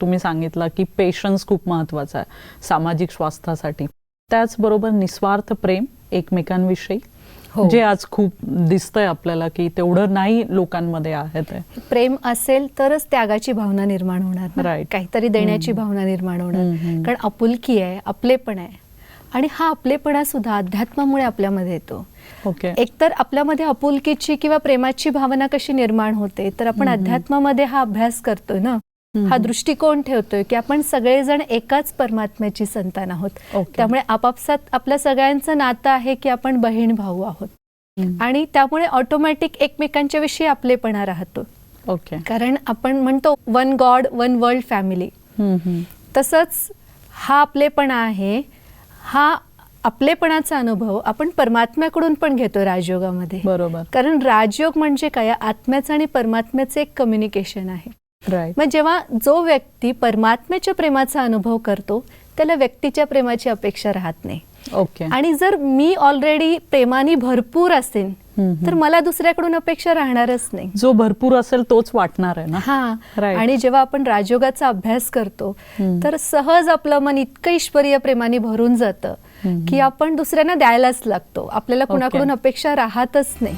तुम्ही सांगितलं की पेशन्स खूप महत्त्वाचा आहे सामाजिक स्वास्थ्यासाठी त्याचबरोबर निस्वार्थ प्रेम एकमेकांविषयी हो. जे आज खूप दिसतंय आपल्याला की तेवढं नाही लोकांमध्ये आहे ते प्रेम असेल तरच त्यागाची भावना निर्माण होणार. Right. काहीतरी देण्याची भावना निर्माण होणार. कारण आपुलकी आहे आपलेपण आहे आणि हा आपलेपणा सुद्धा अध्यात्मामुळे आपल्यामध्ये येतो ओके एकतर आपल्यामध्ये आपुलकीची किंवा प्रेमाची भावना कशी निर्माण होते तर आपण. अध्यात्मामध्ये हा अभ्यास करतोय ना. हा दृष्टिकोन ठेवतोय की आपण सगळेजण एकाच परमात्म्याची संतान आहोत. त्यामुळे आपापसात आपल्या सगळ्यांचं नातं आहे की आपण बहीण भाऊ आहोत. आणि त्यामुळे ऑटोमॅटिक एकमेकांच्या विषयी आपलेपणा राहतो. ओके. कारण आपण म्हणतो one God one world family. तसंच हा आपलेपणा आहे हा आपलेपणाचा अनुभव आपण परमात्म्याकडून पण घेतो राजयोगामध्ये. बरोबर. कारण राजयोग म्हणजे काय? आत्म्याचं आणि परमात्म्याचं एक कम्युनिकेशन आहे. मग जेव्हा जो व्यक्ती परमात्म्याच्या प्रेमाचा अनुभव करतो त्याला व्यक्तीच्या प्रेमाची अपेक्षा राहत नाही. ओके आणि जर मी ऑलरेडी प्रेमाने भरपूर हम्म, तर मला दुसऱ्याकडून अपेक्षा राहणारच नाही. जो भरपूर असेल तोच वाटणार आहे ना? हा. आणि जेव्हा आपण राजयोगाचा अभ्यास करतो. तर सहज आपलं मन इतकं ईश्वरीय प्रेमाने भरून जातं. की आपण दुसऱ्यांना द्यायलाच लागतो. आपल्याला Okay. कुणाकडून अपेक्षा राहतच नाही.